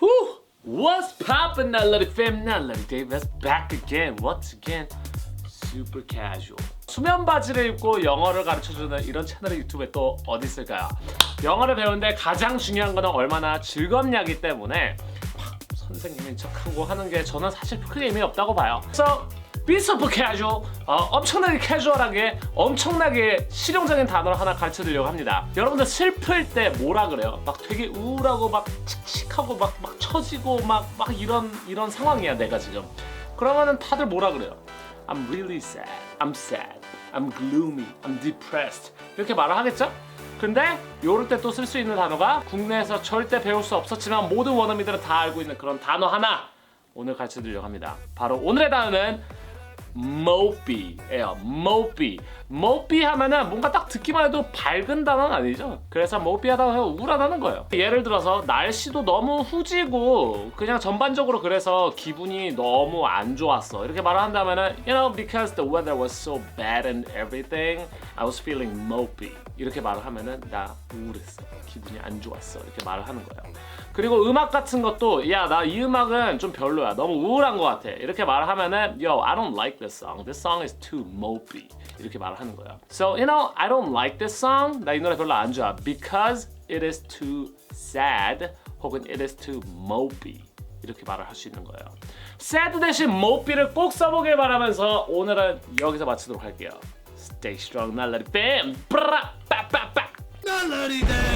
Whew! What's poppin', Nutty fam? Nutty Dave is back again. Once again, super casual. 수면 바지를 입고 영어를 가르쳐주는 이런 채널의 유튜브에 또 어디 있을까요? 영어를 배우는데 가장 중요한 거는 얼마나 즐겁냐기 때문에 막 선생님인 척하고 하는 게 저는 사실 크게 의미 없다고 봐요. So super casual. 어, 엄청나게 캐주얼하게 엄청나게 실용적인 단어를 하나 가르쳐 드리려고 합니다. 여러분들 슬플 때 뭐라 그래요? 막 되게 우울하고 막 칙칙하고 막 막 처지고 막 막 이런 이런 상황이야 내가 지금. 그러면은 다들 뭐라 그래요? I'm really sad. I'm sad. I'm gloomy. I'm depressed. 이렇게 말을 하겠죠? 근데 요럴 때 또 쓸 수 있는 단어가 국내에서 절대 배울 수 없었지만 모든 원어민들은 다 알고 있는 그런 단어 하나 오늘 가르쳐 드리려고 합니다. 바로 오늘의 단어는 mopey예요. mopey. mopey 하면은 뭔가 딱 듣기만 해도 밝은 단어는 아니죠. 그래서 mopey 하다 보면 우울하다는 거예요. 예를 들어서 날씨도 너무 후지고 그냥 전반적으로 그래서 기분이 너무 안 좋았어. 이렇게 말을 한다면은 you know because the weather was so bad and everything I was feeling mopey. 이렇게 말을 하면은 나 우울했어. 기분이 안 좋았어. 이렇게 말을 하는 거예요. 그리고 음악 같은 것도 야 나 이 음악은 좀 별로야. 너무 우울한 것 같아. 이렇게 말하면은 yo I don't like this song. This song is too mopey. 이렇게 말을 하는 거야. So you know I don't like this song. 나 이 노래 별로 안 좋아. Because it is too sad 혹은 it is too mopey. 이렇게 말을 할 수 있는 거예요. Sad 대신 mopey를 꼭 써보길 바라면서 오늘은 여기서 마치도록 할게요 stay strong 날라리 뱀 브라 빠빠빠 Nutty Dave.